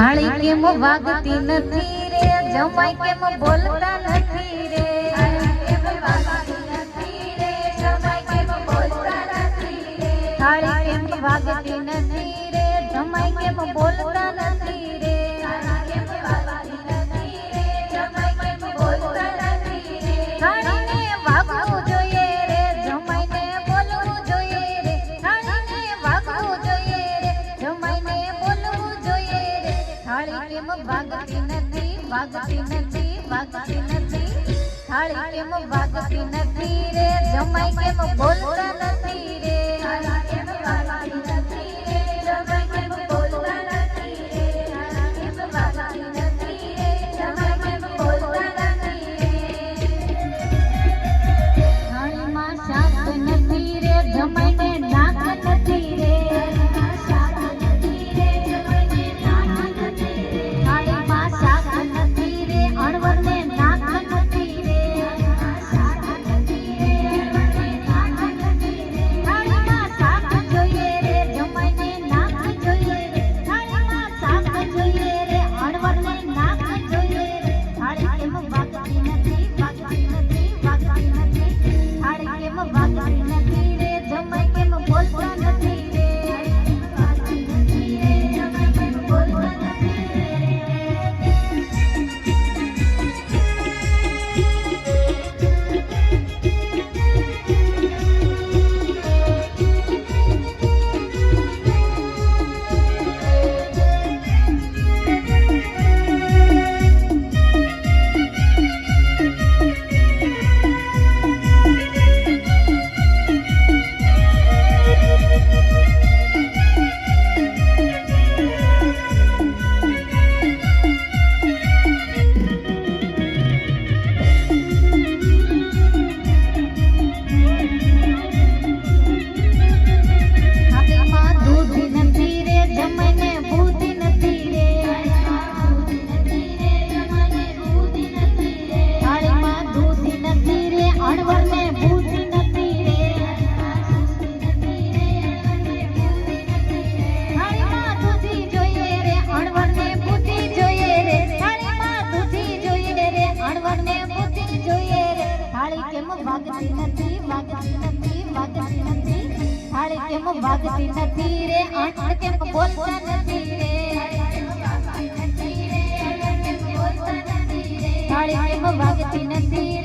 થાળી કેમ વાગતી નથી રે? જમાઈ કેમ બોલતા નથી રે? થાળી નથી રે? જમાઈ કેમ બોલતા નથી રે? થાળી કેમ વાગતી નથી વાગતી નથી વાગતી નથી? થાળી કેમ વાગતી નથી રે? જમાઈ કેમ બોલતા નથી રે? કેમ વાગતી નથી વાગતી નથી વાગતી નથી થાળી કેમ વાગતી નથી રે અણ કેમ બોલતા નથી રે થાળી કેમ વાગતી નથી